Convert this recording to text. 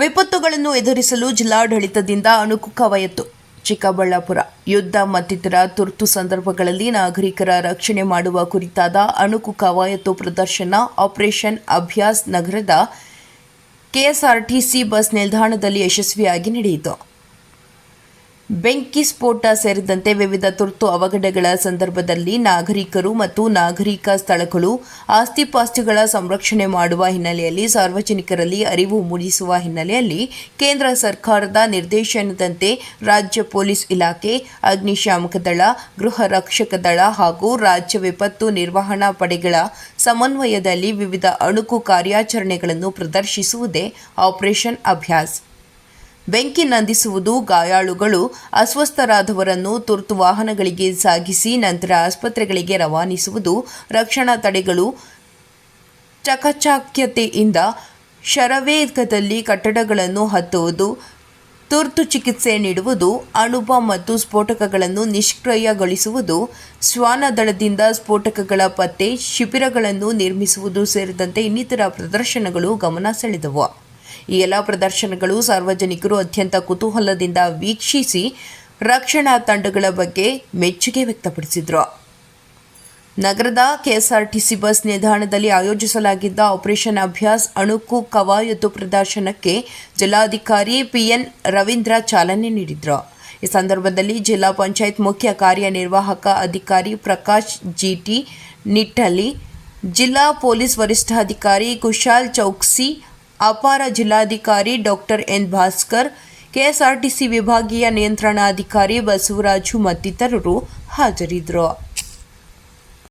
ವಿಪತ್ತುಗಳನ್ನು ಎದುರಿಸಲು ಜಿಲ್ಲಾಡಳಿತದಿಂದ ಅಣುಕು ಕವಾಯತು ಚಿಕ್ಕಬಳ್ಳಾಪುರ ಯುದ್ಧ ಮತ್ತಿತರ ತುರ್ತು ಸಂದರ್ಭಗಳಲ್ಲಿ ನಾಗರಿಕರ ರಕ್ಷಣೆ ಮಾಡುವ ಕುರಿತಾದ ಅಣುಕು ಕವಾಯತು ಪ್ರದರ್ಶನ ಆಪರೇಷನ್ ಅಭ್ಯಾಸ್ ನಗರದ ಕೆಎಸ್ಆರ್ಟಿಸಿ ಬಸ್ ನಿಲ್ದಾಣದಲ್ಲಿ ಯಶಸ್ವಿಯಾಗಿ ನಡೆಯಿತು. ಬೆಂಕಿ ಸ್ಫೋಟ ಸೇರಿದಂತೆ ವಿವಿಧ ತುರ್ತು ಅವಘಡಗಳ ಸಂದರ್ಭದಲ್ಲಿ ನಾಗರಿಕರು ಮತ್ತು ನಾಗರಿಕ ಸ್ಥಳಗಳು ಆಸ್ತಿಪಾಸ್ತಿಗಳ ಸಂರಕ್ಷಣೆ ಮಾಡುವ ಹಿನ್ನೆಲೆಯಲ್ಲಿ ಸಾರ್ವಜನಿಕರಲ್ಲಿ ಅರಿವು ಮೂಡಿಸುವ ಹಿನ್ನೆಲೆಯಲ್ಲಿ ಕೇಂದ್ರ ಸರ್ಕಾರದ ನಿರ್ದೇಶನದಂತೆ ರಾಜ್ಯ ಪೊಲೀಸ್ ಇಲಾಖೆ, ಅಗ್ನಿಶಾಮಕ ದಳ, ಗೃಹ ರಕ್ಷಕ ದಳ ಹಾಗೂ ರಾಜ್ಯ ವಿಪತ್ತು ನಿರ್ವಹಣಾ ಪಡೆಗಳ ಸಮನ್ವಯದಲ್ಲಿ ವಿವಿಧ ಅಣುಕು ಕಾರ್ಯಾಚರಣೆಗಳನ್ನು ಪ್ರದರ್ಶಿಸುವುದೇ ಆಪರೇಷನ್ ಅಭ್ಯಾಸ್. ಬೆಂಕಿ ನಂದಿಸುವುದು ಗಾಯಾಳುಗಳು, ಅಸ್ವಸ್ಥರಾದವರನ್ನು ತುರ್ತು ವಾಹನಗಳಿಗೆ ಸಾಗಿಸಿ ನಂತರ ಆಸ್ಪತ್ರೆಗಳಿಗೆ ರವಾನಿಸುವುದು, ರಕ್ಷಣಾ ತಡೆಗಳು ಚಕಚಾಕ್ಯತೆಯಿಂದ ಶರವೇಗದಲ್ಲಿ ಕಟ್ಟಡಗಳನ್ನು ಹತ್ತುವುದು, ತುರ್ತು ಚಿಕಿತ್ಸೆ ನೀಡುವುದು ಅಣುಬ ಮತ್ತು ಸ್ಫೋಟಕಗಳನ್ನು ನಿಷ್ಕ್ರಿಯಗೊಳಿಸುವುದು, ಶ್ವಾನದಳದಿಂದ ಸ್ಫೋಟಕಗಳ ಪತ್ತೆ, ಶಿಬಿರಗಳನ್ನು ನಿರ್ಮಿಸುವುದು ಸೇರಿದಂತೆ ಇನ್ನಿತರ ಪ್ರದರ್ಶನಗಳು ಗಮನ ಸೆಳೆದವು. ಈ ಎಲ್ಲ ಪ್ರದರ್ಶನಗಳು ಸಾರ್ವಜನಿಕರು ಅತ್ಯಂತ ಕುತೂಹಲದಿಂದ ವೀಕ್ಷಿಸಿ ರಕ್ಷಣಾ ತಂಡಗಳ ಬಗ್ಗೆ ಮೆಚ್ಚುಗೆ ವ್ಯಕ್ತಪಡಿಸಿದರು. ನಗರದ ಕೆಎಸ್ಆರ್ಟಿಸಿ ಬಸ್ ನಿಲ್ದಾಣದಲ್ಲಿ ಆಯೋಜಿಸಲಾಗಿದ್ದ ಆಪರೇಷನ್ ಅಭ್ಯಾಸ್ ಅಣುಕು ಕವಾಯತು ಪ್ರದರ್ಶನಕ್ಕೆ ಜಿಲ್ಲಾಧಿಕಾರಿ ಪಿಎನ್ ರವೀಂದ್ರ ಚಾಲನೆ ನೀಡಿದರು. ಈ ಸಂದರ್ಭದಲ್ಲಿ ಜಿಲ್ಲಾ ಪಂಚಾಯತ್ ಮುಖ್ಯ ಕಾರ್ಯನಿರ್ವಾಹಕ ಅಧಿಕಾರಿ ಪ್ರಕಾಶ್ ಜಿಟಿ ನಿಟ್ಟಲಿ ಜಿಲ್ಲಾ ಪೊಲೀಸ್ ವರಿಷ್ಠಾಧಿಕಾರಿ ಕುಶಾಲ್ ಚೌಕ್ಸಿ ಅಪಾರ ಜಿಲ್ಲಾಧಿಕಾರಿ ಡಾಕ್ಟರ್ ಎನ್ ಭಾಸ್ಕರ್ ಕೆಎಸ್ಆರ್ಟಿಸಿ ವಿಭಾಗೀಯ ನಿಯಂತ್ರಣಾಧಿಕಾರಿ ಬಸವರಾಜು ಮತ್ತಿತರರು ಹಾಜರಿದ್ದರು.